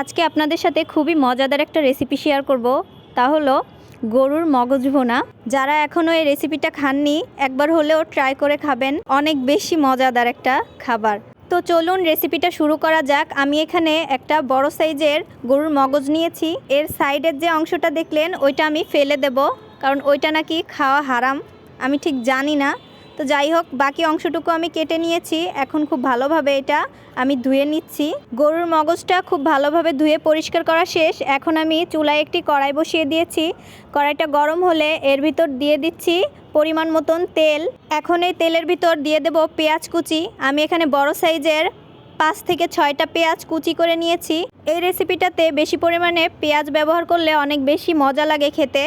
আজকে আপনাদের সাথে খুবই মজাদার একটা রেসিপি শেয়ার করব। তা হলো গরুর মগজ ভোনা। যারা এখনও এই রেসিপিটা খাননি, একবার হলেও ট্রাই করে খাবেন। অনেক বেশি মজাদার একটা খাবার। তো চলুন রেসিপিটা শুরু করা যাক। আমি এখানে একটা বড় সাইজের গরুর মগজ নিয়েছি। এর সাইডের যে অংশটা দেখলেন, ওইটা আমি ফেলে দেব। কারণ ওইটা নাকি খাওয়া হারাম। আমি ঠিক জানি না। তো যাই হোক, বাকি অংশটুকু আমি কেটে নিয়েছি। এখন খুব ভালোভাবে এটা আমি ধুয়ে নিচ্ছি। গরুর মগজটা খুব ভালোভাবে ধুয়ে পরিষ্কার করা শেষ। এখন আমি চুলায় একটি কড়াই বসিয়ে দিয়েছি। কড়াইটা গরম হলে এর ভিতর দিয়ে দিচ্ছি পরিমাণ মতন তেল। এখন এই তেলের ভিতর দিয়ে দেব পেঁয়াজ কুচি। আমি এখানে বড় সাইজের পাঁচ থেকে ছয়টা পেঁয়াজ কুচি করে নিয়েছি। এই রেসিপিটাতে বেশি পরিমাণে পেঁয়াজ ব্যবহার করলে অনেক বেশি মজা লাগে খেতে।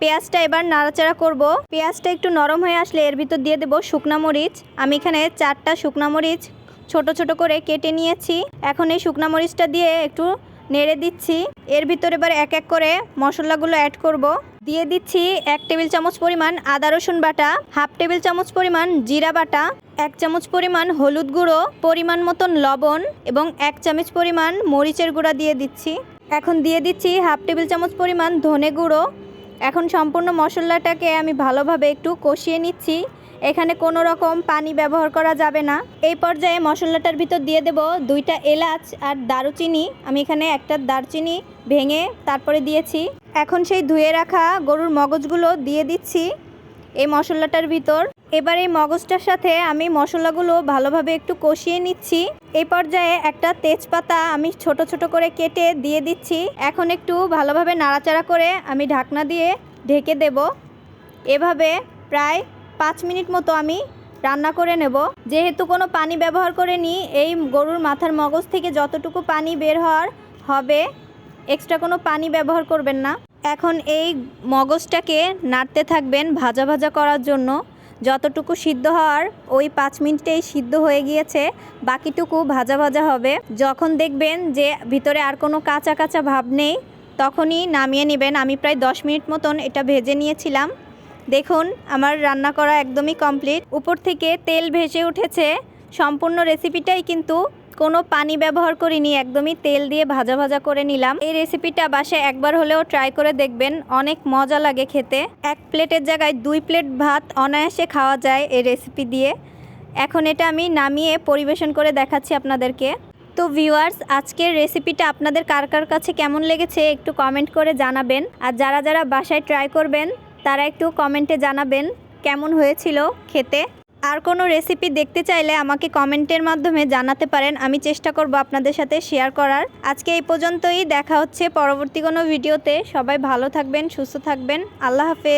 পেঁয়াজটা এবার নাড়াচাড়া করব। পেঁয়াজটা একটু নরম হয়ে আসলে এর ভিতর দিয়ে দেবো শুকনা মরিচ। আমি এখানে চারটা শুকনা মরিচ ছোট ছোট করে কেটে নিয়েছি। এখন এই শুকনা মরিচটা দিয়ে একটু নেড়ে দিচ্ছি। এর ভিতর এবার এক এক করে মশলাগুলো অ্যাড করব। দিয়ে দিচ্ছি এক টেবিল চামচ পরিমাণ আদা রসুন বাটা, হাফ টেবিল চামচ পরিমাণ জিরা বাটা, এক চামচ পরিমাণ হলুদ গুঁড়ো, পরিমাণ মতন লবণ এবং এক চামচ পরিমাণ মরিচের গুঁড়া দিয়ে দিচ্ছি। এখন দিয়ে দিচ্ছি হাফ টেবিল চামচ পরিমাণ ধনে গুঁড়ো এখন সম্পূর্ণ মশলাটাকে আমি ভালোভাবে একটু কষিয়ে নিচ্ছি। এখানে কোনো রকম পানি ব্যবহার করা যাবে না। এই পর্যায়ে মশলাটার ভিতর দিয়ে দেব দুইটা এলাচ আর দারুচিনি। আমি এখানে একটা দারচিনি ভেঙে তারপরে দিয়েছি। এখন সেই ধুয়ে রাখা গরুর মগজগুলো দিয়ে দিচ্ছি এই মশলাটার ভিতর। এবার এই মগজটার সাথে আমি মশলাগুলো ভালোভাবে একটু কষিয়ে নিচ্ছি। এই পর্যায়ে একটা তেজপাতা আমি ছোট ছোট করে কেটে দিয়ে দিচ্ছি। এখন একটু ভালোভাবে নাড়াচাড়া করে আমি ঢাকনা দিয়ে ঢেকে দেব। এভাবে প্রায় পাঁচ মিনিট মতো আমি রান্না করে নেব। যেহেতু কোনো পানি ব্যবহার করিনি, এই গরুর মাথার মগজ থেকে যতটুকু পানি বের হওয়ার হবে, এক্সট্রা কোনো পানি ব্যবহার করবেন না। এখন এই মগজটাকে নাড়তে থাকবেন ভাজা ভাজা করার জন্য। যতটুকু সিদ্ধ হওয়ার ওই পাঁচ মিনিটেই সিদ্ধ হয়ে গিয়েছে, বাকিটুকু ভাজা ভাজা হবে। যখন দেখবেন যে ভিতরে আর কোনো কাঁচা কাঁচা ভাব নেই, তখনই নামিয়ে নেবেন। আমি প্রায় দশ মিনিট মতন এটা ভেজে নিয়েছিলাম। দেখুন, আমার রান্না করা একদমই কমপ্লিট। উপর থেকে তেল ভেসে উঠেছে। সম্পূর্ণ রেসিপিটাই কিন্তু কোনো পানি ব্যবহার করিনি, একদমই তেল দিয়ে ভাজা ভাজা করে নিলাম। এই রেসিপিটা বাসায় একবার হলেও ট্রাই করে দেখবেন, অনেক মজা লাগে খেতে। এক প্লেটের জায়গায় দুই প্লেট ভাত অনায়াসে খাওয়া যায় এই রেসিপি দিয়ে। এখন এটা আমি নামিয়ে পরিবেশন করে দেখাচ্ছি আপনাদেরকে। তো ভিউয়ার্স আজকের রেসিপিটা আপনাদের কার কার কাছে কেমন লেগেছে একটু কমেন্ট করে জানাবেন। আর যারা যারা বাসায় ট্রাই করবেন, তারা একটু কমেন্টে জানাবেন কেমন হয়েছিল খেতে। আর কোনো রেসিপি দেখতে চাইলে আমাকে কমেন্টের মাধ্যমে জানাতে পারেন। আমি চেষ্টা করব আপনাদের সাথে শেয়ার করার। আজকে এই পর্যন্তই। দেখা হচ্ছে পরবর্তী কোনো ভিডিওতে সবাই ভালো থাকবেন, সুস্থ থাকবেন। আল্লাহ হাফেজ।